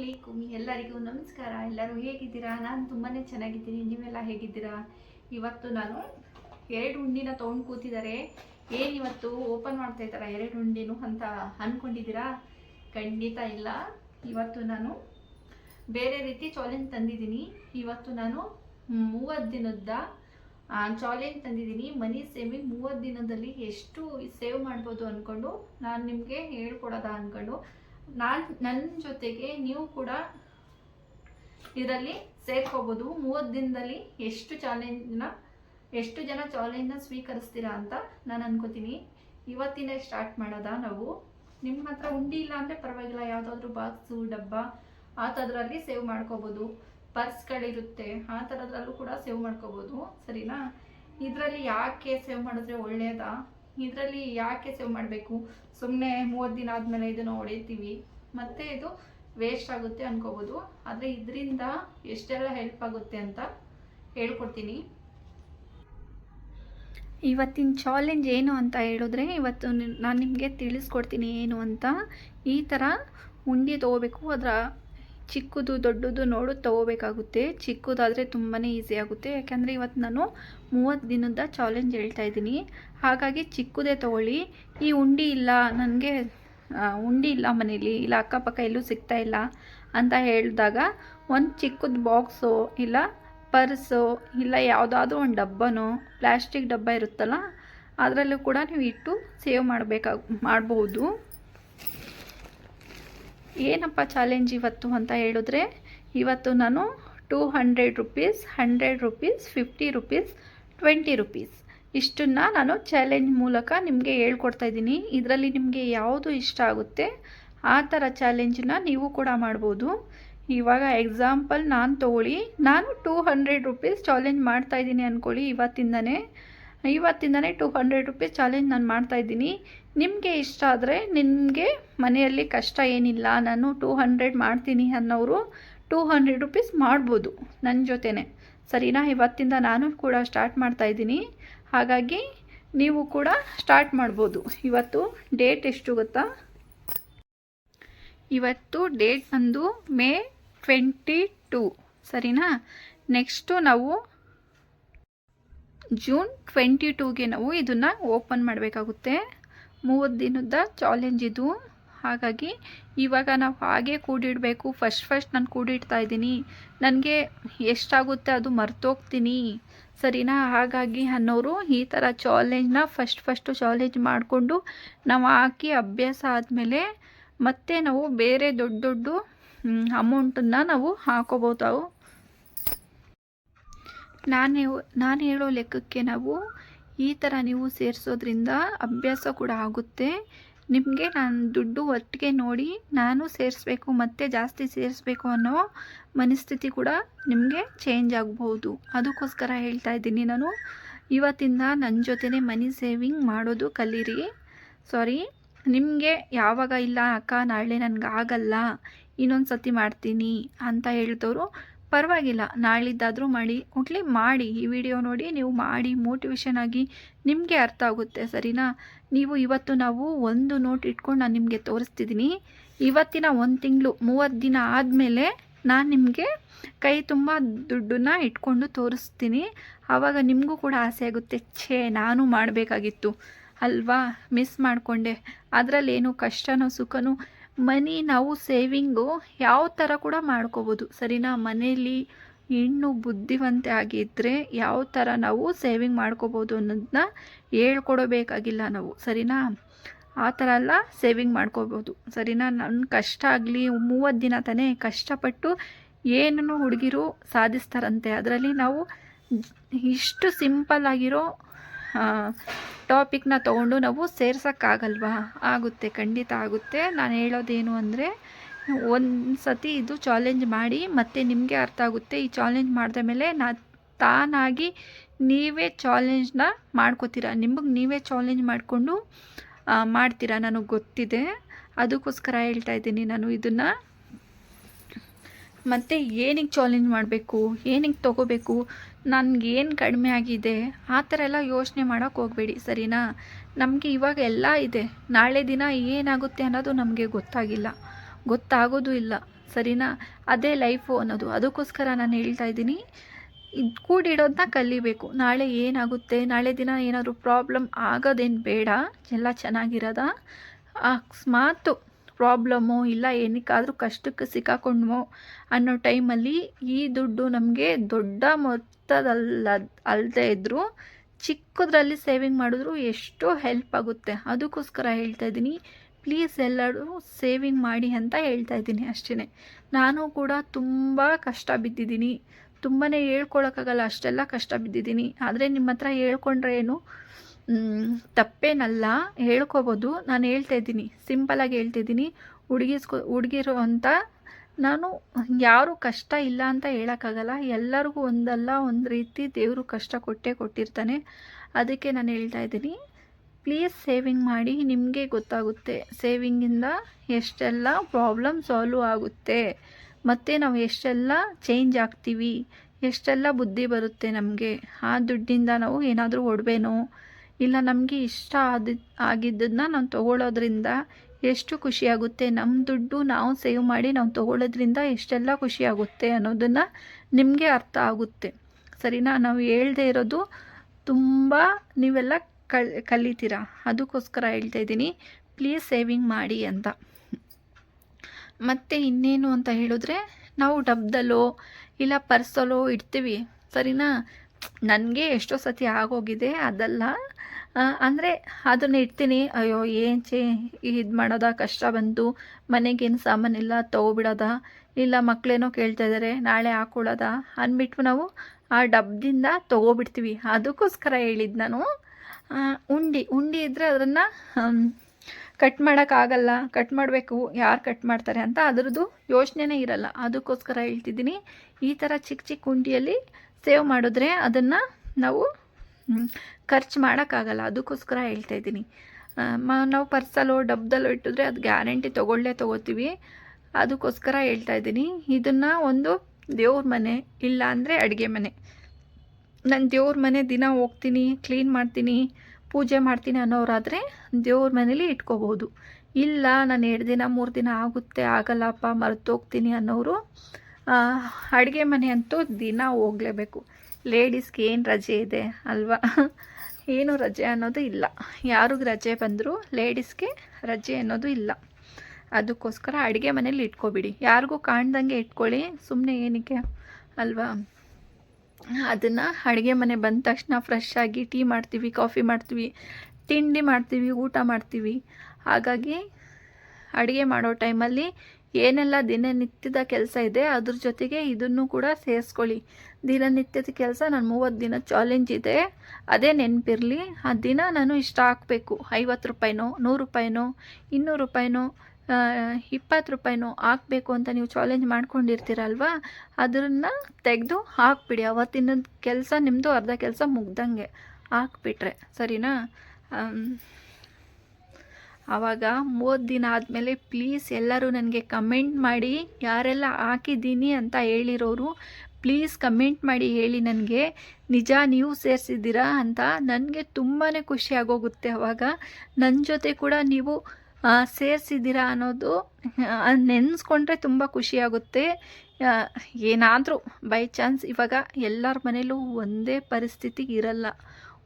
ಅಲೈಕುಮ್ ಎಲ್ಲರಿಗೂ ನಮಸ್ಕಾರ. ಎಲ್ಲರೂ ಹೇಗಿದ್ದೀರಾ? ನಾನು ತುಂಬಾ ಚೆನ್ನಾಗಿದ್ದೀನಿ. ನೀವೆಲ್ಲ ಹೇಗಿದ್ದೀರಾ? ಇವತ್ತು ನಾನು ಎರಡು ಹುಂಡಿನ ತೊಗೊಂಡು ಕೂತಿದ್ದಾರೆ. ಏನು ಇವತ್ತು ಓಪನ್ ಮಾಡ್ತಾ ಇದ್ದಾರೆ ಎರಡು ಹುಂಡಿನೂ ಅಂತ ಅಂದ್ಕೊಂಡಿದ್ದೀರಾ ಖಂಡಿತ ಇಲ್ಲ. ಇವತ್ತು ನಾನು ಬೇರೆ ರೀತಿ ಚಾಲೆಂಜ್ ತಂದಿದ್ದೀನಿ. ಇವತ್ತು ನಾನು ಮೂವತ್ತು ದಿನದ ಚಾಲೆಂಜ್ ತಂದಿದ್ದೀನಿ. ಮನಿ ಸೇವಿಂಗ್ ಮೂವತ್ತು ದಿನದಲ್ಲಿ ಎಷ್ಟು ಸೇವ್ ಮಾಡ್ಬೋದು ಅಂದ್ಕೊಂಡು ನಾನು ನಿಮಗೆ ಹೇಳ್ಕೊಡೋದ ಅಂದ್ಕೊಂಡು ನಾನು ನನ್ನ ಜೊತೆಗೆ ನೀವು ಕೂಡ ಇದರಲ್ಲಿ ಸೇರ್ಕೋಬೋದು. ಮೂವತ್ತು ದಿನದಲ್ಲಿ ಎಷ್ಟು ಚಾಲೆಂಜ್ನ, ಎಷ್ಟು ಜನ ಚಾಲೆಂಜ್ನ ಸ್ವೀಕರಿಸ್ತೀರಾ ಅಂತ ನಾನು ಅನ್ಕೋತೀನಿ. ಇವತ್ತಿನೇ ಸ್ಟಾರ್ಟ್ ಮಾಡೋದ ನಾವು? ನಿಮ್ಮ ಹತ್ರ ಉಂಡಿ ಇಲ್ಲ ಅಂದರೆ ಪರವಾಗಿಲ್ಲ. ಯಾವುದಾದ್ರೂ ಬಾಕ್ಸು, ಡಬ್ಬ ಆ ಥರದ್ರಲ್ಲಿ ಸೇವ್ ಮಾಡ್ಕೋಬೋದು. ಪರ್ಸ್ಗಳಿರುತ್ತೆ, ಆ ಥರದ್ರಲ್ಲೂ ಕೂಡ ಸೇವ್ ಮಾಡ್ಕೋಬೋದು. ಸರಿನಾ? ಇದರಲ್ಲಿ ಯಾಕೆ ಸೇವ್ ಮಾಡಿದ್ರೆ ಒಳ್ಳೆಯದಾ ಇದರಲ್ಲಿ ಯಾಕೆ ಸೇವ್ ಮಾಡಬೇಕು? ಸುಮ್ಮನೆ ಮೂವತ್ತು ದಿನ ಆದಮೇಲೆ ಇದನ್ನು ಹೊಡಿತೀವಿ. ಮತ್ತೆ ಇದು ವೇಸ್ಟ್ ಆಗುತ್ತೆ ಅನ್ಕೋಬೋದು. ಆದರೆ ಇದರಿಂದ ಎಷ್ಟೆಲ್ಲ ಹೆಲ್ಪ್ ಆಗುತ್ತೆ ಅಂತ ಹೇಳ್ಕೊಡ್ತೀನಿ. ಇವತ್ತಿನ ಚಾಲೆಂಜ್ ಏನು ಅಂತ ಹೇಳಿದ್ರೆ, ಇವತ್ತು ನಾನು ನಿಮಗೆ ತಿಳಿಸ್ಕೊಡ್ತೀನಿ ಏನು ಅಂತ. ಈ ಥರ ಉಂಡೆ ತೊಗೋಬೇಕು. ಅದರ ಚಿಕ್ಕದು ದೊಡ್ಡದು ನೋಡು, ತಗೋಬೇಕಾಗುತ್ತೆ. ಚಿಕ್ಕದಾದರೆ ತುಂಬಾ ಈಸಿ ಆಗುತ್ತೆ. ಯಾಕೆಂದರೆ ಇವತ್ತು ನಾನು ಮೂವತ್ತು ದಿನದ ಚಾಲೆಂಜ್ ಹೇಳ್ತಾ ಇದ್ದೀನಿ. ಹಾಗಾಗಿ ಚಿಕ್ಕದೇ ತೊಗೊಳ್ಳಿ. ಈ ಉಂಡಿ ಇಲ್ಲ, ನನಗೆ ಉಂಡಿ ಇಲ್ಲ ಮನೇಲಿ. ಇಲ್ಲ ಅಕ್ಕಪಕ್ಕ ಎಲ್ಲೂ ಸಿಗ್ತಾ ಇಲ್ಲ ಅಂತ ಹೇಳಿದಾಗ ಒಂದು ಚಿಕ್ಕದ ಬಾಕ್ಸು ಇಲ್ಲ ಪರ್ಸು, ಇಲ್ಲ ಯಾವುದಾದ್ರೂ ಒಂದು ಡಬ್ಬನೋ ಪ್ಲ್ಯಾಸ್ಟಿಕ್ ಡಬ್ಬ ಇರುತ್ತಲ್ಲ, ಅದರಲ್ಲೂ ಕೂಡ ನೀವು ಇಟ್ಟು ಸೇವ್ ಮಾಡಬೇಕಾಗ, ಮಾಡ್ಬೋದು. ಏನಪ್ಪ ಚಾಲೆಂಜ್ ಇವತ್ತು ಅಂತ ಹೇಳಿದ್ರೆ, ಇವತ್ತು ನಾನು two hundred rupees hundred rupees fifty rupees twenty rupees ಇಷ್ಟನ್ನು ನಾನು ಚಾಲೆಂಜ್ ಮೂಲಕ ನಿಮಗೆ ಹೇಳ್ಕೊಡ್ತಾ ಇದ್ದೀನಿ. ಇದರಲ್ಲಿ ನಿಮಗೆ ಯಾವುದು ಇಷ್ಟ ಆಗುತ್ತೆ, ಆ ಥರ ಚಾಲೆಂಜನ್ನ ನೀವು ಕೂಡ ಮಾಡ್ಬೋದು. ಇವಾಗ ಎಕ್ಸಾಂಪಲ್ ನಾನು ತೊಗೊಳ್ಳಿ. ನಾನು ಟೂ ಹಂಡ್ರೆಡ್ ರುಪೀಸ್ ಚಾಲೆಂಜ್ ಮಾಡ್ತಾ ಇದ್ದೀನಿ ಅಂದ್ಕೊಳ್ಳಿ ಇವತ್ತಿಂದನೇ. ಇವತ್ತಿಂದನೇ ಟೂ ಹಂಡ್ರೆಡ್ ರುಪೀಸ್ ಚಾಲೆಂಜ್ ನಾನು ಮಾಡ್ತಾ ಇದ್ದೀನಿ. ನಿಮಗೆ ಇಷ್ಟ ಆದರೆ ನಿಮಗೆ ಮನೆಯಲ್ಲಿ ಕಷ್ಟ ಏನಿಲ್ಲ, ನಾನು ಟೂ ಹಂಡ್ರೆಡ್ ಮಾಡ್ತೀನಿ ಅನ್ನೋರು ಟೂ ಹಂಡ್ರೆಡ್ ರುಪೀಸ್ ಮಾಡ್ಬೋದು ನನ್ನ ಜೊತೆನೆ. ಸರಿನಾ? ಇವತ್ತಿಂದ ನಾನು ಕೂಡ ಸ್ಟಾರ್ಟ್ ಮಾಡ್ತಾ ಇದ್ದೀನಿ. ಹಾಗಾಗಿ ನೀವು ಕೂಡ ಸ್ಟಾರ್ಟ್ ಮಾಡ್ಬೋದು. ಇವತ್ತು ಡೇಟ್ ಎಷ್ಟು ಗೊತ್ತಾ? ಇವತ್ತು ಡೇಟ್ ಬಂದು ಮೇ ಟ್ವೆಂಟಿ ಟೂ ಸರಿನಾ? ನೆಕ್ಸ್ಟು ನಾವು ಜೂನ್ ಟ್ವೆಂಟಿ ಟೂಗೆ ನಾವು ಇದನ್ನು ಓಪನ್ ಮಾಡಬೇಕಾಗುತ್ತೆ. ಮೂವತ್ತು ದಿನದ ಚಾಲೆಂಜ್ ಇದು. ಹಾಗಾಗಿ ಇವಾಗ ನಾವು ಹಾಗೆ ಕೂಡಿಡಬೇಕು. ಫಸ್ಟ್ ಫಸ್ಟ್ ನಾನು ಕೂಡಿಡ್ತಾ ಇದ್ದೀನಿ. ನನಗೆ ಎಷ್ಟಾಗುತ್ತೆ ಅದು ಮರ್ತೋಗ್ತೀನಿ. ಸರಿನಾ? ಹಾಗಾಗಿ ಅನ್ನೋರು ಈ ಥರ ಚಾಲೆಂಜ್ನ ಫಸ್ಟ್ ಫಸ್ಟು ಚಾಲೆಂಜ್ ಮಾಡಿಕೊಂಡು ನಾವು ಹಾಕಿ ಅಭ್ಯಾಸ ಆದಮೇಲೆ ಮತ್ತೆ ನಾವು ಬೇರೆ ದೊಡ್ಡ ದೊಡ್ಡ ಅಮೌಂಟನ್ನು ನಾವು ಹಾಕೋಬೋದು. ನಾನು ನಾನು ಹೇಳೋ ಲೆಕ್ಕಕ್ಕೆ ನಾವು ಈ ಥರ ನೀವು ಸೇರಿಸೋದ್ರಿಂದ ಅಭ್ಯಾಸ ಕೂಡ ಆಗುತ್ತೆ. ನಿಮಗೆ ನಾನು ದುಡ್ಡು ಒಟ್ಟಿಗೆ ನೋಡಿ ನಾನು ಸೇರಿಸ್ಬೇಕು, ಮತ್ತೆ ಜಾಸ್ತಿ ಸೇರಿಸ್ಬೇಕು ಅನ್ನೋ ಮನಸ್ಥಿತಿ ಕೂಡ ನಿಮಗೆ ಚೇಂಜ್ ಆಗ್ಬೋದು ಅದಕ್ಕೋಸ್ಕರ ಹೇಳ್ತಾ ಇದ್ದೀನಿ ನಾನು. ಇವತ್ತಿಂದ ನನ್ನ ಜೊತೆನೇ ಮನಿ ಸೇವಿಂಗ್ ಮಾಡೋದು ಕಲೀರಿ. ಸಾರಿ ನಿಮಗೆ ಯಾವಾಗ ಇಲ್ಲ ಅಕ್ಕ, ನಾಳೆ ನನಗೆ ಆಗಲ್ಲ ಇನ್ನೊಂದು ಸತಿ ಮಾಡ್ತೀನಿ ಅಂತ ಹೇಳಿದವರು ಪರವಾಗಿಲ್ಲ. ನಾಳಿದ್ದಾದರೂ ಮಾಡಿ ಒಟ್ಲಿ ಮಾಡಿ. ಈ ವಿಡಿಯೋ ನೋಡಿ ನೀವು ಮಾಡಿ ಮೋಟಿವೇಶನ್ ಆಗಿ ನಿಮಗೆ ಅರ್ಥ ಆಗುತ್ತೆ. ಸರಿನಾ? ನೀವು ಇವತ್ತು ನಾವು ಒಂದು ನೋಟ್ ಇಟ್ಕೊಂಡು ನಾನು ನಿಮಗೆ ತೋರಿಸ್ತಿದ್ದೀನಿ ಇವತ್ತಿನ ಒಂದು ತಿಂಗಳು, ಮೂವತ್ತು ದಿನ ಆದಮೇಲೆ ನಾನು ನಿಮಗೆ ಕೈ ತುಂಬ ದುಡ್ಡನ್ನ ಇಟ್ಕೊಂಡು ತೋರಿಸ್ತೀನಿ. ಆವಾಗ ನಿಮಗೂ ಕೂಡ ಆಸೆ ಆಗುತ್ತೆ. ಛೇ, ನಾನು ಮಾಡಬೇಕಾಗಿತ್ತು. ಅಲ್ವಾ? ಮಿಸ್ ಮಾಡಿಕೊಂಡೆ. ಅದರಲ್ಲೇನು ಕಷ್ಟನೋ, ಸುಖನೋ ಮನಿ ನಾವು ಸೇವಿಂಗು ಯಾವ ಥರ ಕೂಡ ಮಾಡ್ಕೋಬೋದು. ಸರಿನಾ? ಮನೆಯಲ್ಲಿ ಹೆಣ್ಣು ಬುದ್ಧಿವಂತೆ ಆಗಿದ್ದರೆ ಯಾವ ಥರ ನಾವು ಸೇವಿಂಗ್ ಮಾಡ್ಕೋಬೋದು ಅನ್ನೋದನ್ನ ಹೇಳ್ಕೊಡಬೇಕಾಗಿಲ್ಲ ನಾವು. ಸರಿನಾ? ಆ ಥರ ಎಲ್ಲ ಸೇವಿಂಗ್ ಮಾಡ್ಕೋಬೋದು. ಸರಿನಾ? ನನ್ನ ಕಷ್ಟ ಆಗಲಿ ಮೂವತ್ತು ದಿನ ತಾನೇ ಕಷ್ಟಪಟ್ಟು ಏನನ್ನು ಹುಡುಗಿರು ಸಾಧಿಸ್ತಾರಂತೆ. ಅದರಲ್ಲಿ ನಾವು ಇಷ್ಟು ಸಿಂಪಲ್ ಆಗಿರೋ ಟಾಪಿಕ್ನ ತೊಗೊಂಡು ನಾವು ಸೇರ್ಸೋಕ್ಕಾಗಲ್ವಾ? ಆಗುತ್ತೆ, ಖಂಡಿತ ಆಗುತ್ತೆ. ನಾನು ಹೇಳೋದೇನು ಅಂದರೆ ಒಂದು ಸತಿ ಇದು ಚಾಲೆಂಜ್ ಮಾಡಿ ಮತ್ತೆ ನಿಮಗೆ ಅರ್ಥ ಆಗುತ್ತೆ. ಈ ಚಾಲೆಂಜ್ ಮಾಡಿದ ಮೇಲೆ ನಾ, ತಾನಾಗಿ ನೀವೇ ಚಾಲೆಂಜ್ನ ಮಾಡ್ಕೋತೀರ? ನಿಮಗೆ ನೀವೇ ಚಾಲೆಂಜ್ ಮಾಡಿಕೊಂಡು ಮಾಡ್ತೀರಾ? ನನಗೆ ಗೊತ್ತಿದೆ. ಅದಕ್ಕೋಸ್ಕರ ಹೇಳ್ತಾ ಇದ್ದೀನಿ ನಾನು ಇದನ್ನು. ಮತ್ತು ಏನಿಗೆ ಚಾಲೆಂಜ್ ಮಾಡಬೇಕು? ಏನಿಗೆ ತೊಗೋಬೇಕು? ನನಗೇನು ಕಡಿಮೆ ಆಗಿದೆ? ಆ ಥರ ಎಲ್ಲ ಯೋಚನೆ ಮಾಡೋಕ್ಕೆ ಹೋಗಬೇಡಿ, ಸರಿನಾ? ನಮಗೆ ಇವಾಗ ಎಲ್ಲ ಇದೆ. ನಾಳೆ ದಿನ ಏನಾಗುತ್ತೆ ಅನ್ನೋದು ನಮಗೆ ಗೊತ್ತಾಗಿಲ್ಲ. ಗೊತ್ತಾಗೋದು ಇಲ್ಲ, ಸರಿನಾ? ಅದೇ ಲೈಫು ಅನ್ನೋದು. ಅದಕ್ಕೋಸ್ಕರ ನಾನು ಹೇಳ್ತಾ ಇದ್ದೀನಿ, ಇದು ಕೂಡಿಡೋದನ್ನ ಕಲಿಬೇಕು. ನಾಳೆ ಏನಾಗುತ್ತೆ? ನಾಳೆ ದಿನ ಏನಾದರೂ ಪ್ರಾಬ್ಲಮ್ ಆಗೋದೇನು ಬೇಡ. ಎಲ್ಲ ಚೆನ್ನಾಗಿರೋದ? ಅಕಸ್ಮಾತು ಪ್ರಾಬ್ಲಮ್ಮು ಇಲ್ಲ ಏನಕ್ಕಾದರೂ ಕಷ್ಟಕ್ಕೆ ಸಿಕ್ಕಾಕೊಂಡ್ವೋ ಅನ್ನೋ ಟೈಮಲ್ಲಿ ಈ ದುಡ್ಡು ನಮಗೆ ದೊಡ್ಡ ಮೊತ್ತದಲ್ಲ ಅಲ್ಲದೆ ಇದ್ದರೂ ಚಿಕ್ಕದ್ರಲ್ಲಿ ಸೇವಿಂಗ್ ಮಾಡಿದ್ರು ಎಷ್ಟೋ ಹೆಲ್ಪ್ ಆಗುತ್ತೆ. ಅದಕ್ಕೋಸ್ಕರ ಹೇಳ್ತಾ ಇದ್ದೀನಿ ಪ್ಲೀಸ್ ಎಲ್ಲರೂ ಸೇವಿಂಗ್ ಮಾಡಿ ಅಂತ ಹೇಳ್ತಾ ಇದ್ದೀನಿ ಅಷ್ಟೇ ನಾನು ಕೂಡ ತುಂಬ ಕಷ್ಟ ಬಿದ್ದಿದ್ದೀನಿ. ತುಂಬಾ ಹೇಳ್ಕೊಳಕ್ಕಾಗಲ್ಲ, ಅಷ್ಟೆಲ್ಲ ಕಷ್ಟ ಬಿದ್ದಿದ್ದೀನಿ. ಆದರೆ ನಿಮ್ಮ ಹತ್ರ ಹೇಳ್ಕೊಂಡ್ರೆ ಏನು? ತಪ್ಪೇನಲ್ಲ, ಹೇಳ್ಕೊಬೋದು. ನಾನು ಹೇಳ್ತಾ ಇದ್ದೀನಿ ಸಿಂಪಲಾಗಿ ಹೇಳ್ತಿದ್ದೀನಿ ಹುಡುಗಿಸ್ಕೊ ಹುಡುಗಿರು ಅಂತ ನಾನು ಯಾರು ಕಷ್ಟ ಇಲ್ಲ ಅಂತ ಹೇಳೋಕ್ಕಾಗಲ್ಲ. ಎಲ್ಲರಿಗೂ ಒಂದಲ್ಲ ಒಂದು ರೀತಿ ದೇವರು ಕಷ್ಟ ಕೊಟ್ಟೇ ಕೊಟ್ಟಿರ್ತಾನೆ. ಅದಕ್ಕೆ ನಾನು ಹೇಳ್ತಾ ಇದ್ದೀನಿ. ಪ್ಲೀಸ್ ಸೇವಿಂಗ್ ಮಾಡಿ, ನಿಮಗೆ ಗೊತ್ತಾಗುತ್ತೆ. ಸೇವಿಂಗಿಂದ ಎಷ್ಟೆಲ್ಲ ಪ್ರಾಬ್ಲಮ್ ಸಾಲ್ವ್ ಆಗುತ್ತೆ. ಮತ್ತು ನಾವು ಎಷ್ಟೆಲ್ಲ ಚೇಂಜ್ ಆಗ್ತೀವಿ. ಎಷ್ಟೆಲ್ಲ ಬುದ್ಧಿ ಬರುತ್ತೆ ನಮಗೆ. ಆ ದುಡ್ಡಿಂದ ನಾವು ಏನಾದರೂ ಒಡವೆನೋ ಇಲ್ಲ ನಮಗೆ ಇಷ್ಟ ಆದ ಆಗಿದ್ದನ್ನು ನಾವು ತೊಗೊಳೋದ್ರಿಂದ ಎಷ್ಟು ಖುಷಿಯಾಗುತ್ತೆ? ನಮ್ಮ ದುಡ್ಡು ನಾವು ಸೇವ್ ಮಾಡಿ ನಾವು ತೊಗೊಳೋದ್ರಿಂದ ಎಷ್ಟೆಲ್ಲ ಖುಷಿಯಾಗುತ್ತೆ ಅನ್ನೋದನ್ನು ನಿಮಗೆ ಅರ್ಥ ಆಗುತ್ತೆ. ಸರಿನಾ? ನಾವು ಹೇಳ್ದೇ ಇರೋದು ತುಂಬ ನೀವೆಲ್ಲ ಕಲ್ ಕಲಿತೀರಾ? ಅದಕ್ಕೋಸ್ಕರ ಹೇಳ್ತಾ ಇದ್ದೀನಿ. ಪ್ಲೀಸ್ ಸೇವಿಂಗ್ ಮಾಡಿ ಅಂತ. ಮತ್ತು ಇನ್ನೇನು ಅಂತ ಹೇಳಿದ್ರೆ, ನಾವು ಡಬ್ದಲ್ಲೋ ಇಲ್ಲ ಪರ್ಸಲ್ಲೋ ಇಡ್ತೀವಿ. ಸರಿನಾ? ನನಗೆ ಎಷ್ಟೋ ಸತಿ ಆಗೋಗಿದೆ, ಅದಲ್ಲ ಅಂದರೆ ಅದನ್ನ ಇಡ್ತೀನಿ. ಅಯ್ಯೋ, ಏನು ಚೇ, ಇದು ಮಾಡೋದ ಕಷ್ಟ ಬಂತು. ಮನೆಗೇನು ಸಾಮಾನಿಲ್ಲ, ತೊಗೊಬಿಡೋದ. ಇಲ್ಲ ಮಕ್ಕಳೇನೋ ಕೇಳ್ತಾ ಇದ್ದಾರೆ ನಾಳೆ ಹಾಕೊಳ್ಳೋದ ಅಂದ್ಬಿಟ್ಟು ನಾವು. ಆ ಡಬ್ಬದಿಂದ ತೊಗೊಬಿಡ್ತೀವಿ. ಅದಕ್ಕೋಸ್ಕರ ಹೇಳಿದ್ದು ನಾನು. ಉಂಡಿ ಉಂಡಿ ಇದ್ದರೆ ಅದನ್ನು ಕಟ್ ಮಾಡೋಕ್ಕಾಗಲ್ಲ ಕಟ್ ಮಾಡಬೇಕು. ಯಾರು ಕಟ್ ಮಾಡ್ತಾರೆ ಅಂತ ಅದರದ್ದು ಯೋಚನೆನೇ ಇರಲ್ಲ. ಅದಕ್ಕೋಸ್ಕರ ಹೇಳ್ತಿದ್ದೀನಿ. ಈ ಥರ ಚಿಕ್ಕ ಚಿಕ್ಕ ಉಂಡಿಯಲ್ಲಿ ಸೇವ್ ಮಾಡಿದ್ರೆ ಅದನ್ನು ನಾವು ಖರ್ಚು ಮಾಡೋಕ್ಕಾಗಲ್ಲ, ಅದಕ್ಕೋಸ್ಕರ ಹೇಳ್ತಾ ಇದ್ದೀನಿ. ನಾವು ಪರ್ಸಲ್ಲೋ, ಡಬ್ದಲ್ಲೋ ಇಟ್ಟಿದ್ರೆ ಅದು ಗ್ಯಾರಂಟಿ ತೊಗೊಳ್ಳೇ ತೊಗೋತೀವಿ. ಅದಕ್ಕೋಸ್ಕರ ಹೇಳ್ತಾ ಇದ್ದೀನಿ. ಇದನ್ನು ಒಂದು ದೇವ್ರ ಮನೆ, ಇಲ್ಲ ಅಂದರೆ ಅಡುಗೆ ಮನೆ. ನಾನು ದೇವ್ರ ಮನೆ ದಿನ ಹೋಗ್ತೀನಿ ಕ್ಲೀನ್ ಮಾಡ್ತೀನಿ, ಪೂಜೆ ಮಾಡ್ತೀನಿ ಅನ್ನೋರಾದರೆ ದೇವ್ರ ಮನೇಲಿ ಇಟ್ಕೋಬೋದು ಇಲ್ಲ, ನಾನು ಎರಡು ದಿನ, ಮೂರು ದಿನ ಆಗುತ್ತೆ, ಆಗಲ್ಲಪ್ಪ ಮರೆತೋಗ್ತೀನಿ ಅನ್ನೋರು ಅಡುಗೆ ಮನೆ ಅಂತೂ ದಿನ ಹೋಗಲೇಬೇಕು. ಲೇಡೀಸ್ಗೆ ಏನು ರಜೆ ಇದೆ ಅಲ್ವಾ? ಏನು ರಜೆ ಅನ್ನೋದು ಇಲ್ಲ. ಯಾರಿಗೆ ರಜೆ ಬಂದರೂ ಲೇಡೀಸ್ಗೆ ರಜೆ ಅನ್ನೋದು ಇಲ್ಲ. ಅದಕ್ಕೋಸ್ಕರ ಅಡುಗೆ ಮನೇಲಿ ಇಟ್ಕೊಬಿಡಿ. ಯಾರಿಗೂ ಕಾಣ್ದಂಗೆ ಇಟ್ಕೊಳ್ಳಿ. ಸುಮ್ಮನೆ ಏನಕ್ಕೆ? ಅಲ್ವಾ? ಅದನ್ನು ಅಡುಗೆ ಮನೆ ಬಂದ ತಕ್ಷಣ ಫ್ರೆಶ್ ಆಗಿ ಟೀ ಮಾಡ್ತೀವಿ ಕಾಫಿ ಮಾಡ್ತೀವಿ, ತಿಂಡಿ ಮಾಡ್ತೀವಿ, ಊಟ ಮಾಡ್ತೀವಿ. ಹಾಗಾಗಿ ಅಡುಗೆ ಮಾಡೋ ಟೈಮಲ್ಲಿ ಏನೆಲ್ಲ ದಿನನಿತ್ಯದ ಕೆಲಸ ಇದೆ, ಅದ್ರ ಜೊತೆಗೆ ಇದನ್ನು ಕೂಡ ಸೇರಿಸ್ಕೊಳ್ಳಿ. ದಿನನಿತ್ಯದ ಕೆಲಸ, ನಾನು ಮೂವತ್ತು ದಿನ ಚಾಲೆಂಜ್ ಇದೆ. ಅದೇ ನೆನಪಿರಲಿ, ಆ ದಿನ ನಾನು ಇಷ್ಟ ಹಾಕಬೇಕು ಐವತ್ತು ರೂಪಾಯಿನೋ, ನೂರು ರೂಪಾಯಿನೋ, ಇನ್ನೂರು ರೂಪಾಯಿನೋ ಇಪ್ಪತ್ತು ರೂಪಾಯಿನೋ ಹಾಕಬೇಕು ಅಂತ ನೀವು ಚಾಲೆಂಜ್ ಮಾಡ್ಕೊಂಡಿರ್ತೀರಲ್ವ? ಅದನ್ನು ತೆಗೆದು ಹಾಕ್ಬಿಡಿ. ಅವತ್ತಿನ ಕೆಲಸ ನಿಮ್ಮದು ಅರ್ಧ ಕೆಲಸ ಮುಗ್ದಂಗೆ. ಹಾಕ್ಬಿಟ್ರೆ. ಸರಿನಾ? ಆವಾಗ ಮೂವತ್ತು ದಿನ ಆದಮೇಲೆ ಪ್ಲೀಸ್ ಎಲ್ಲರೂ ನನಗೆ ಕಮೆಂಟ್ ಮಾಡಿ, ಯಾರೆಲ್ಲ ಹಾಕಿದ್ದೀನಿ ಅಂತ ಹೇಳಿರೋರು ಪ್ಲೀಸ್ ಕಮೆಂಟ್ ಮಾಡಿ ಹೇಳಿ ನನಗೆ ನಿಜ ನೀವು ಸೇರಿಸಿದ್ದೀರಾ ಅಂತ ನನಗೆ ತುಂಬಾ ಖುಷಿ ಆಗೋಗುತ್ತೆ ಅವಾಗ. ನನ್ನ ಜೊತೆ ಕೂಡ ನೀವು ಸೇರಿಸಿದ್ದೀರಾ ಅನ್ನೋದು ನೆನೆಸ್ಕೊಂಡ್ರೆ ತುಂಬ ಖುಷಿಯಾಗುತ್ತೆ ಏನಾದರೂ ಬೈ ಚಾನ್ಸ್ ಇವಾಗ ಎಲ್ಲರ ಮನೇಲೂ ಒಂದೇ ಪರಿಸ್ಥಿತಿ ಇರಲ್ಲ.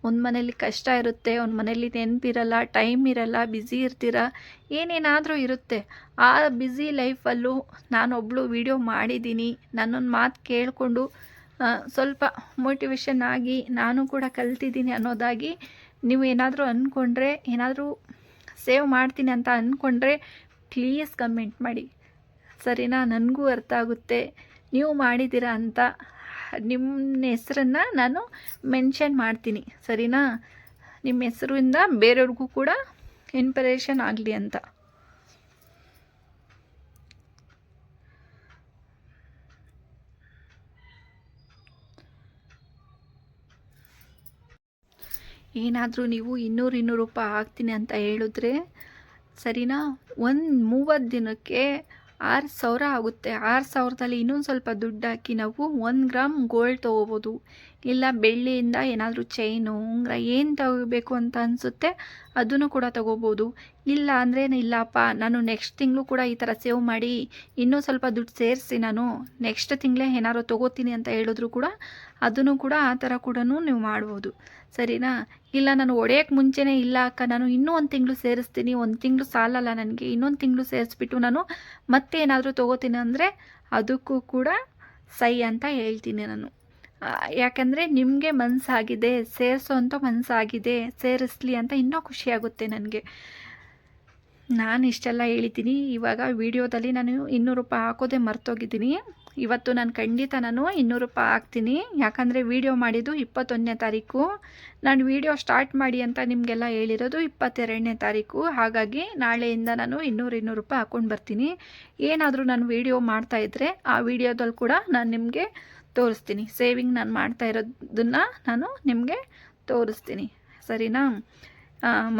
ಒಂದು ಮನೇಲಿ ಕಷ್ಟ ಇರುತ್ತೆ, ಒಂದು ಮನೇಲಿ ನೆನಪಿರಲ್ಲ ಟೈಮ್ ಇರಲ್ಲ ಬ್ಯುಸಿ ಇರ್ತೀರ, ಏನೇನಾದರೂ ಇರುತ್ತೆ. ಆ ಬ್ಯುಸಿ ಲೈಫಲ್ಲೂ ನಾನೊಬ್ಬಳು ವೀಡಿಯೋ ಮಾಡಿದ್ದೀನಿ. ನನ್ನೊಂದು ಮಾತು ಕೇಳಿಕೊಂಡು ಸ್ವಲ್ಪ ಮೋಟಿವೇಶನ್ ಆಗಿ ನಾನು ಕೂಡ ಕಲ್ತಿದ್ದೀನಿ ಅನ್ನೋದಾಗಿ ನೀವು ಏನಾದರೂ ಅಂದ್ಕೊಂಡ್ರೆ ಏನಾದರೂ ಸೇವ್ ಮಾಡ್ತೀನಿ ಅಂತ ಅಂದ್ಕೊಂಡ್ರೆ ಪ್ಲೀಸ್ ಕಮೆಂಟ್ ಮಾಡಿ. ಸರಿನಾ? ನನಗೂ ಅರ್ಥ ಆಗುತ್ತೆ. ನೀವು ಮಾಡಿದ್ದೀರಾ ಅಂತ ನಿಮ್ಮ ಹೆಸರನ್ನು ನಾನು ಮೆನ್ಷನ್ ಮಾಡ್ತೀನಿ, ಸರಿನಾ? ನಿಮ್ಮ ಹೆಸರಿಂದ ಬೇರೆಯವ್ರಿಗೂ ಕೂಡ ಇನ್ಸ್ಪಿರೇಷನ್ ಆಗಲಿ ಅಂತ. ಏನಾದರೂ ನೀವು ಇನ್ನೂರು ಇನ್ನೂರು ರೂಪಾಯಿ ಹಾಕ್ತೀನಿ ಅಂತ ಹೇಳಿದ್ರೆ, ಸರಿನಾ? ಒಂದು ಮೂವತ್ತು ದಿನಕ್ಕೆ ಆರು ಸಾವಿರ ಆಗುತ್ತೆ. ಆರು ಸಾವಿರದಲ್ಲಿ ಇನ್ನೊಂದು ಸ್ವಲ್ಪ ದುಡ್ಡು ಹಾಕಿ ನಾವು ಒಂದು ಗ್ರಾಮ್ ಗೋಲ್ಡ್ ತೊಗೋಬೋದು. ಇಲ್ಲ, ಬೆಳ್ಳಿಯಿಂದ ಏನಾದರೂ ಚೈನು ಉಂಗುರ ಏನು ತಗೋಬೇಕು ಅಂತ ಅನಿಸುತ್ತೆ, ಅದನ್ನು ಕೂಡ ತಗೋಬೋದು. ಇಲ್ಲ ಅಂದರೆ ಇಲ್ಲಪ್ಪ ನಾನು ನೆಕ್ಸ್ಟ್ ತಿಂಗಳು ಕೂಡ ಈ ಥರ ಸೇವ್ ಮಾಡಿ, ಇನ್ನೂ ಸ್ವಲ್ಪ ದುಡ್ಡು ಸೇರಿಸಿ ನಾನು ನೆಕ್ಸ್ಟ್ ತಿಂಗಳೇ ಏನಾದ್ರು ತೊಗೋತೀನಿ ಅಂತ ಹೇಳಿದ್ರು ಕೂಡ, ಅದನ್ನು ಕೂಡ ಆ ಥರ ಕೂಡ ನೀವು ಮಾಡ್ಬೋದು. ಸರಿನಾ? ಇಲ್ಲ, ನಾನು ಒಡೆಯೋಕ್ಕೆ ಮುಂಚೆನೇ ಇಲ್ಲ ಅಕ್ಕ, ನಾನು ಇನ್ನೂ ಒಂದು ತಿಂಗಳು ಸೇರಿಸ್ತೀನಿ, ಒಂದು ತಿಂಗಳು ಸಾಲಲ್ಲ ನನಗೆ, ಇನ್ನೊಂದು ತಿಂಗಳು ಸೇರಿಸ್ಬಿಟ್ಟು ನಾನು ಮತ್ತೆ ಏನಾದರೂ ತೊಗೋತೀನಿ ಅಂದರೆ, ಅದಕ್ಕೂ ಕೂಡ ಸೈ ಅಂತ ಹೇಳ್ತೀನಿ ನಾನು. ಯಾಕಂದರೆ ನಿಮಗೆ ಮನಸ್ಸಾಗಿದೆ ಸೇರಿಸೋ ಅಂತ ಮನಸ್ಸಾಗಿದೆ ಸೇರಿಸ್ಲಿ ಅಂತ ಇನ್ನೂ ಖುಷಿಯಾಗುತ್ತೆ ನನಗೆ. ನಾನು ಇಷ್ಟೆಲ್ಲ ಹೇಳಿದ್ದೀನಿ. ಇವಾಗ ವಿಡಿಯೋದಲ್ಲಿ ನಾನು ಇನ್ನೂರು ರೂಪಾಯಿ ಹಾಕೋದೇ ಮರ್ತೋಗಿದ್ದೀನಿ. ಇವತ್ತು ನಾನು ಖಂಡಿತ ನಾನು ಇನ್ನೂರು ರೂಪಾಯಿ ಹಾಕ್ತೀನಿ. ಯಾಕಂದರೆ ವಿಡಿಯೋ ಮಾಡಿದ್ದು ಇಪ್ಪತ್ತೊಂದನೇ ತಾರೀಕು. ನಾನು ವಿಡಿಯೋ ಸ್ಟಾರ್ಟ್ ಮಾಡಿ ಅಂತ ನಿಮಗೆಲ್ಲ ಹೇಳಿರೋದು ಇಪ್ಪತ್ತೆರಡನೇ ತಾರೀಕು. ಹಾಗಾಗಿ ನಾಳೆಯಿಂದ ನಾನು ಇನ್ನೂರು ಇನ್ನೂರು ರೂಪಾಯಿ ಹಾಕ್ಕೊಂಡು ಬರ್ತೀನಿ. ಏನಾದರೂ ನಾನು ವಿಡಿಯೋ ಮಾಡ್ತಾಯಿದ್ರೆ ಆ ವಿಡಿಯೋದಲ್ಲಿ ಕೂಡ ನಾನು ನಿಮಗೆ ತೋರಿಸ್ತೀನಿ. ಸೇವಿಂಗ್ ನಾನು ಮಾಡ್ತಾ ಇರೋದನ್ನು ನಾನು ನಿಮಗೆ ತೋರಿಸ್ತೀನಿ. ಸರಿನಾ?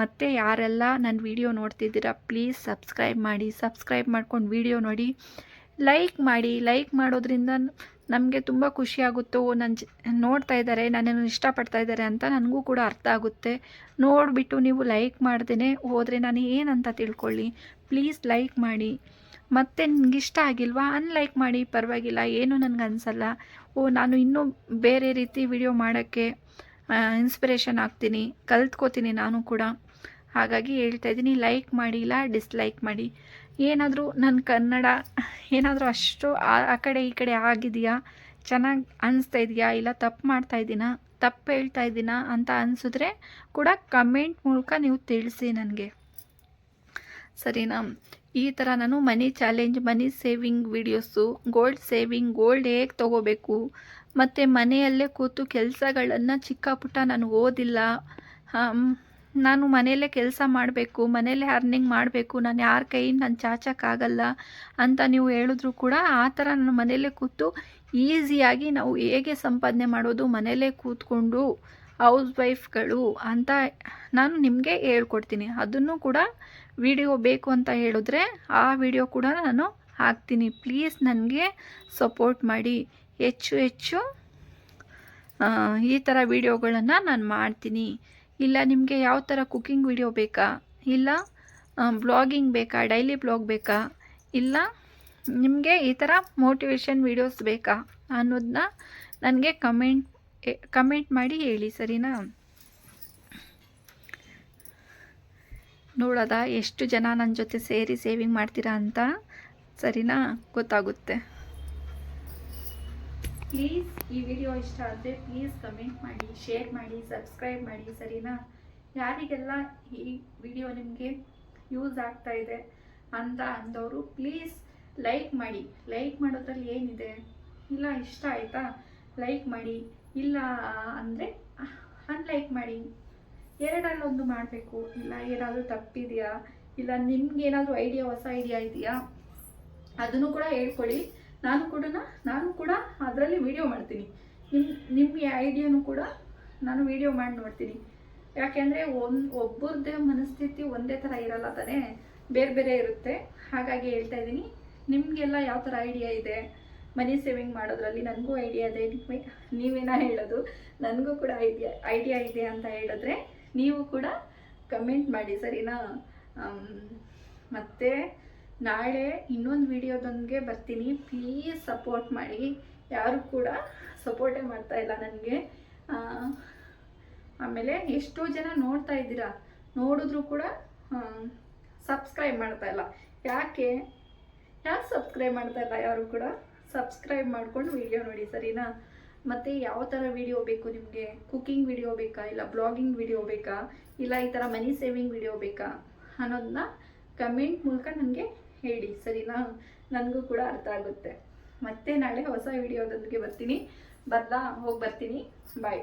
ಮತ್ತು ಯಾರೆಲ್ಲ ನನ್ನ ವಿಡಿಯೋ ನೋಡ್ತಿದ್ದೀರಾ ಪ್ಲೀಸ್ ಸಬ್ಸ್ಕ್ರೈಬ್ ಮಾಡಿ. ಸಬ್ಸ್ಕ್ರೈಬ್ ಮಾಡ್ಕೊಂಡು ವಿಡಿಯೋ ನೋಡಿ. ಲೈಕ್ ಮಾಡಿ. ಲೈಕ್ ಮಾಡೋದ್ರಿಂದ ನಮಗೆ ತುಂಬ ಖುಷಿಯಾಗುತ್ತೋ ನನ್ನ ಜ, ನೋಡ್ತಾ ಇದ್ದಾರೆ, ನನ್ನನ್ನು ಇಷ್ಟಪಡ್ತಾ ಇದ್ದಾರೆ ಅಂತ ನನಗೂ ಕೂಡ ಅರ್ಥ ಆಗುತ್ತೆ. ನೋಡಿಬಿಟ್ಟು ನೀವು ಲೈಕ್ ಮಾಡ್ದೇ ಹೋದರೆ ನಾನು ಏನಂತ ತಿಳ್ಕೊಳ್ಳಿ. ಪ್ಲೀಸ್ ಲೈಕ್ ಮಾಡಿ. ಮತ್ತೆ ನಿಮ್ಗೆ ಇಷ್ಟ ಆಗಿಲ್ವಾ? ಅನ್ಲೈಕ್ ಮಾಡಿ, ಪರವಾಗಿಲ್ಲ. ಏನು ನನಗೆ ಅನಿಸಲ್ಲ ಓ, ನಾನು ಇನ್ನೂ ಬೇರೆ ರೀತಿ ವಿಡಿಯೋ ಮಾಡೋಕ್ಕೆ ಇನ್ಸ್ಪಿರೇಷನ್ ಆಗ್ತೀನಿ. ಕಲ್ತ್ಕೋತೀನಿ ನಾನು ಕೂಡ. ಹಾಗಾಗಿ ಹೇಳ್ತಾ ಇದ್ದೀನಿ ಲೈಕ್ ಮಾಡಿ ಇಲ್ಲ ಡಿಸ್ಲೈಕ್ ಮಾಡಿ. ಏನಾದರೂ ನನ್ನ ಕನ್ನಡ, ಏನಾದರೂ ಅಷ್ಟು ಆ ಕಡೆ ಈ ಕಡೆ ಆಗಿದೆಯಾ? ಚೆನ್ನಾಗಿ ಅನಿಸ್ತಾ ಇದೆಯಾ? ಇಲ್ಲ ತಪ್ಪು ಮಾಡ್ತಾ ಇದ್ದೀನಾ? ತಪ್ಪು ಹೇಳ್ತಾ ಇದ್ದೀನಾ ಅಂತ ಅನಿಸಿದ್ರೆ ಕೂಡ ಕಮೆಂಟ್ ಮೂಲಕ ನೀವು ತಿಳಿಸಿ ನನಗೆ. ಸರಿನಾ? ಈ ಥರ ನಾನು money challenge, money saving videos, gold saving, gold ಹೇಗೆ ತೊಗೋಬೇಕು, ಮತ್ತು ಮನೆಯಲ್ಲೇ ಕೂತು ಕೆಲಸಗಳನ್ನು ಚಿಕ್ಕ ಪುಟ್ಟ ನಾನು ಓದಿಲ್ಲ ನಾನು ಮನೆಯಲ್ಲೇ ಕೆಲಸ ಮಾಡಬೇಕು, ಮನೆಯಲ್ಲೇ ಅರ್ನಿಂಗ್ ಮಾಡಬೇಕು, ನಾನು ಯಾರ ಕೈಯಿಂದ ನಾನು ಚಾಚಕ್ಕಾಗಲ್ಲ ಅಂತ ನೀವು ಹೇಳಿದ್ರು ಕೂಡ ಆ ಥರ ನಾನು ಮನೆಯಲ್ಲೇ ಕೂತು ಈಸಿಯಾಗಿ ನಾವು ಹೇಗೆ ಸಂಪಾದನೆ ಮಾಡೋದು ಮನೆಯಲ್ಲೇ ಕೂತ್ಕೊಂಡು ಹೌಸ್ ವೈಫ್ಗಳು ಅಂತ ನಾನು ನಿಮಗೆ ಹೇಳ್ಕೊಡ್ತೀನಿ. ಅದನ್ನು ಕೂಡ ವಿಡಿಯೋ ಬೇಕು ಅಂತ ಹೇಳಿದ್ರೆ ಆ ವಿಡಿಯೋ ಕೂಡ ನಾನು ಹಾಕ್ತೀನಿ. ಪ್ಲೀಸ್ ನನಗೆ ಸಪೋರ್ಟ್ ಮಾಡಿ. ಹೆಚ್ಚು ಹೆಚ್ಚು ಈ ಥರ ವಿಡಿಯೋಗಳನ್ನು ನಾನು ಮಾಡ್ತೀನಿ. ಇಲ್ಲ ನಿಮಗೆ ಯಾವ ಥರ ಕುಕ್ಕಿಂಗ್ ವಿಡಿಯೋ ಬೇಕಾ? ಇಲ್ಲ ಬ್ಲಾಗಿಂಗ್ ಬೇಕಾ? ಡೈಲಿ ಬ್ಲಾಗ್ ಬೇಕಾ? ಇಲ್ಲ, ನಿಮಗೆ ಈ ಥರ ಮೋಟಿವೇಶನ್ ವಿಡಿಯೋಸ್ ಬೇಕಾ ಅನ್ನೋದನ್ನ ನನಗೆ ಕಮೆಂಟ್ ಕಮೆಂಟ್ ಮಾಡಿ ಹೇಳಿ, ಸರಿನಾ? ನೋಡೋದ, ಎಷ್ಟು ಜನ ನನ್ನ ಜೊತೆ ಸೇರಿ ಸೇವಿಂಗ್ ಮಾಡ್ತೀರಾ ಅಂತ? ಸರಿನಾ? ಗೊತ್ತಾಗುತ್ತೆ. ಪ್ಲೀಸ್ ಈ ವಿಡಿಯೋ ಇಷ್ಟ ಆದರೆ ಪ್ಲೀಸ್ ಕಮೆಂಟ್ ಮಾಡಿ ಶೇರ್ ಮಾಡಿ ಸಬ್ಸ್ಕ್ರೈಬ್ ಮಾಡಿ, ಸರಿನಾ? ಯಾರಿಗೆಲ್ಲ ಈ ವಿಡಿಯೋ ನಿಮಗೆ ಯೂಸ್ ಆಗ್ತಾ ಇದೆ ಅಂತ ಅಂದವರು ಪ್ಲೀಸ್ ಲೈಕ್ ಮಾಡಿ. ಲೈಕ್ ಮಾಡೋದ್ರಲ್ಲಿ ಏನಿದೆ? ಇಲ್ಲ, ಇಷ್ಟ ಆಯಿತಾ? ಲೈಕ್ ಮಾಡಿ, ಇಲ್ಲ ಅಂದರೆ ಅನ್ಲೈಕ್ ಮಾಡಿ. ಎರಡಲ್ಲೊಂದು ಮಾಡಬೇಕು. ಇಲ್ಲ ಏನಾದರೂ ತಪ್ಪಿದೆಯಾ? ಇಲ್ಲ ನಿಮ್ಗೇನಾದರೂ ಐಡಿಯಾ ಹೊಸ ಐಡಿಯಾ ಇದೆಯಾ? ಅದನ್ನು ಕೂಡ ಹೇಳ್ಕೊಳ್ಳಿ. ನಾನು ಕೂಡ ನಾನು ಕೂಡ ಅದರಲ್ಲಿ ವಿಡಿಯೋ ಮಾಡ್ತೀನಿ. ನಿಮ್ಮ ನಿಮಗೆ ಐಡಿಯಾನು ಕೂಡ ನಾನು ವಿಡಿಯೋ ಮಾಡಿ ನೋಡ್ತೀನಿ. ಯಾಕೆಂದರೆ ಒಂದು ಒಬ್ಬರದ್ದೇ ಮನಸ್ಥಿತಿ ಒಂದೇ ಥರ ಇರಲ್ಲ ತಾನೇ? ಬೇರೆ ಬೇರೆ ಇರುತ್ತೆ. ಹಾಗಾಗಿ ಹೇಳ್ತಾ ಇದ್ದೀನಿ. ನಿಮಗೆಲ್ಲ ಯಾವ ಥರ ಐಡಿಯಾ ಇದೆ? ಮನಿ ಸೇವಿಂಗ್ ಮಾಡೋದ್ರಲ್ಲಿ ನನಗೂ ಐಡಿಯಾ ಇದೆ. ನೀವೇನ ಹೇಳೋದು? ನನಗೂ ಕೂಡ ಐಡಿಯಾ ಐಡಿಯಾ ಇದೆ ಅಂತ ಹೇಳಿದ್ರೆ ನೀವು ಕೂಡ ಕಮೆಂಟ್ ಮಾಡಿ, ಸರಿನಾ? ಮತ್ತೆ ನಾಳೆ ಇನ್ನೊಂದು ವಿಡಿಯೋದೊಂದಿಗೆ ಬರ್ತೀನಿ. ಪ್ಲೀಸ್ ಸಪೋರ್ಟ್ ಮಾಡಿ. ಯಾರು ಕೂಡ ಸಪೋರ್ಟೇ ಮಾಡ್ತಾ ಇಲ್ಲ ನನಗೆ. ಆಮೇಲೆ ಎಷ್ಟೋ ಜನ ನೋಡ್ತಾ ಇದ್ದೀರಾ? ನೋಡಿದ್ರು ಕೂಡ ಸಬ್ಸ್ಕ್ರೈಬ್ ಮಾಡ್ತಾ ಇಲ್ಲ. ಯಾಕೆ? ಯಾಕೆ ಸಬ್ಸ್ಕ್ರೈಬ್ ಮಾಡ್ತಾ ಇಲ್ಲ ಯಾರು ಕೂಡ? ಸಬ್ಸ್ಕ್ರೈಬ್ ಮಾಡ್ಕೊಂಡು ವಿಡಿಯೋ ನೋಡಿ, ಸರಿನಾ? ಮತ್ತು ಯಾವ ಥರ ವಿಡಿಯೋ ಬೇಕು ನಿಮಗೆ? ಕುಕ್ಕಿಂಗ್ ವಿಡಿಯೋ ಬೇಕಾ? ಇಲ್ಲ ಬ್ಲಾಗಿಂಗ್ ವಿಡಿಯೋ ಬೇಕಾ? ಇಲ್ಲ ಈ ಥರ ಮನಿ ಸೇವಿಂಗ್ ವಿಡಿಯೋ ಬೇಕಾ? ಅನ್ನೋದನ್ನ ಕಮೆಂಟ್ ಮೂಲಕ ನನಗೆ ಹೇಳಿ, ಸರಿನಾ? ನನಗೂ ಕೂಡ ಅರ್ಥ ಆಗುತ್ತೆ. ಮತ್ತೆ ನಾಳೆ ಹೊಸ ವಿಡಿಯೋದೊಂದಿಗೆ ಬರ್ತೀನಿ. ಬರ್ದಾ? ಹೋಗಿ ಬರ್ತೀನಿ. ಬಾಯ್